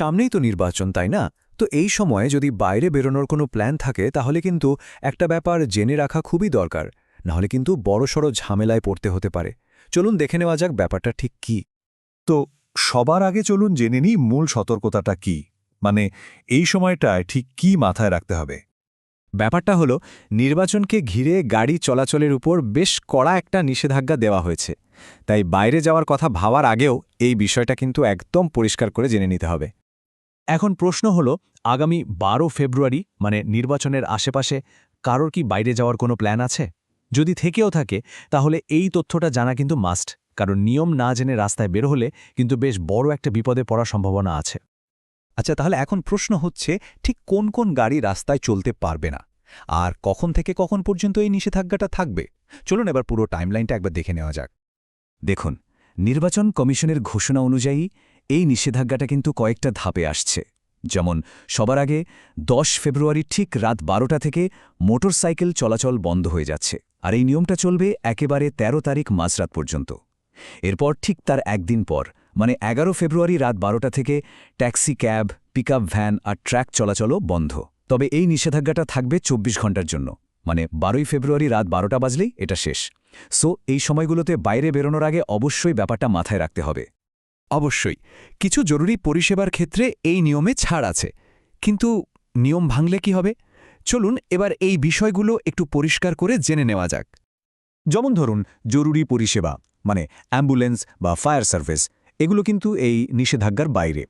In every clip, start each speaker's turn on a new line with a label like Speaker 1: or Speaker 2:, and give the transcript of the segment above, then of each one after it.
Speaker 1: সামনেই তো নির্বাচন, তাই না? তো এই সময়ে যদি বাইরে বেরোনোর কোনো প্ল্যান থাকে, তাহলে কিন্তু একটা ব্যাপার জেনে রাখা খুবই দরকার। নাহলে কিন্তু বড়সড় ঝামেলায় পড়তে হতে পারে। চলুন দেখে নেওয়া যাক ব্যাপারটা ঠিক কি।
Speaker 2: তো সবার আগে চলুন জেনে নিই মূল সতর্কতাটা কি। মানে এই সময়টায় ঠিক কি মাথায় রাখতে হবে।
Speaker 1: ব্যাপারটা হলো, নির্বাচনকে ঘিরে গাড়ি চলাচলের উপর বেশ কড়া একটা নিষেধাজ্ঞা দেওয়া হয়েছে। তাই বাইরে যাওয়ার কথা ভাবার আগেও এই বিষয়টা কিন্তু একদম পরিষ্কার করে জেনে নিতে হবে।
Speaker 3: এখন প্রশ্ন হল, আগামী বারো ফেব্রুয়ারি মানে নির্বাচনের আশেপাশে, কারোর কি বাইরে যাওয়ার কোনো প্ল্যান আছে? যদি থেকেও থাকে, তাহলে এই তথ্যটা জানা কিন্তু মাস্ট, কারণ নিয়ম না জেনে রাস্তায় বের হলে কিন্তু বেশ বড় একটা বিপদে পড়ার সম্ভাবনা আছে।
Speaker 1: আচ্ছা তাহলে এখন প্রশ্ন হচ্ছে, ঠিক কোন কোন গাড়ি রাস্তায় চলতে পারবে না? আর কখন থেকে কখন পর্যন্ত এই নিষেধাজ্ঞাটা থাকবে? চলুন এবার পুরো টাইমলাইনটা একবার দেখে নেওয়া যাক।
Speaker 3: দেখুন, নির্বাচন কমিশনের ঘোষণা অনুযায়ী এই নিষেধাজ্ঞাটা কিন্তু কয়েকটা ধাপে আসছে। যেমন, সবার আগে দশ ফেব্রুয়ারি ঠিক রাত বারোটা থেকে মোটরসাইকেল চলাচল বন্ধ হয়ে যাচ্ছে। আর এই নিয়মটা চলবে একেবারে ১৩ তারিখ মাঝরাত পর্যন্ত। এরপর ঠিক তার একদিন পর মানে এগারো ফেব্রুয়ারি রাত বারোটা থেকে ট্যাক্সি ক্যাব, পিকআপ ভ্যান আর ট্র্যাক চলাচলও বন্ধ। তবে এই নিষেধাজ্ঞাটা থাকবে ২৪ ঘণ্টার জন্য। মানে বারোই ফেব্রুয়ারি রাত বারোটা বাজলেই এটা শেষ। সো, এই সময়গুলোতে বাইরে বেরোনোর আগে অবশ্যই ব্যাপারটা মাথায় রাখতে হবে।
Speaker 1: অবশ্যই, কিছু জরুরি পরিষেবার ক্ষেত্রে এই নিয়মে ছাড় আছে। কিন্তু নিয়ম ভাঙলে কি হবে? চলুন এবার এই বিষয়গুলো একটু পরিষ্কার করে জেনে নেওয়া যাক। যেমন ধরুন, জরুরি পরিষেবা মানে অ্যাম্বুলেন্স বা ফায়ার সার্ভিস, এগুলো কিন্তু এই নিষেধাজ্ঞার বাইরে।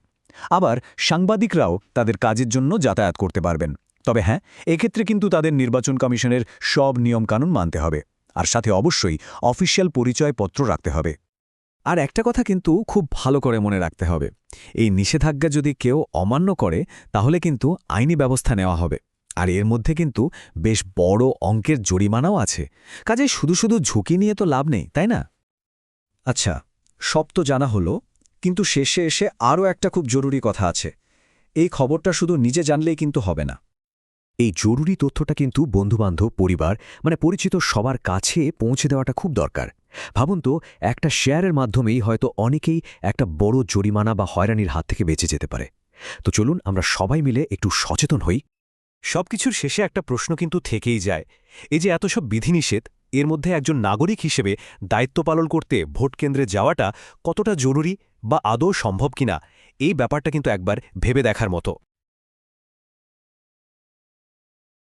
Speaker 1: আবার সাংবাদিকরাও তাদের কাজের জন্য যাতায়াত করতে পারবেন। তবে হ্যাঁ এক্ষেত্রে কিন্তু তাদের নির্বাচন কমিশনের সব নিয়মকানুন মানতে হবে। আর সাথে অবশ্যই অফিসিয়াল পরিচয়পত্র রাখতে হবে। আর একটা কথা কিন্তু খুব ভালো করে মনে রাখতে হবে। এই নিষেধাজ্ঞা যদি কেউ অমান্য করে, তাহলে কিন্তু আইনি ব্যবস্থা নেওয়া হবে। আর এর মধ্যে কিন্তু বেশ বড় অঙ্কের জরিমানাও আছে। কাজে শুধু শুধু ঝুঁকি নিয়ে তো লাভ নেই, তাই না? আচ্ছা সব তো জানা হলো, কিন্তু শেষে এসে আরও একটা খুব জরুরি কথা আছে। এই খবরটা শুধু নিজে জানলেই কিন্তু হবে না। এই জরুরি তথ্যটা কিন্তু বন্ধুবান্ধব, পরিবার মানে পরিচিত সবার কাছে পৌঁছে দেওয়াটা খুব দরকার। ভাবুন তো, একটা শেয়ারের মাধ্যমেই হয়তো অনেকেই একটা বড় জরিমানা বা হয়রানির হাত থেকে বেঁচে যেতে পারে। তো চলুন আমরা সবাই মিলে একটু সচেতন হই। সবকিছুর শেষে একটা প্রশ্ন কিন্তু থেকেই যায়। এই যে এত সব বিধিনিষেধ, এর মধ্যে একজন নাগরিক হিসেবে দায়িত্ব পালন করতে ভোট কেন্দ্রে যাওয়াটা কতটা জরুরি বা আদৌ সম্ভব কিনা, এই ব্যাপারটা কিন্তু একবার ভেবে দেখার মতো।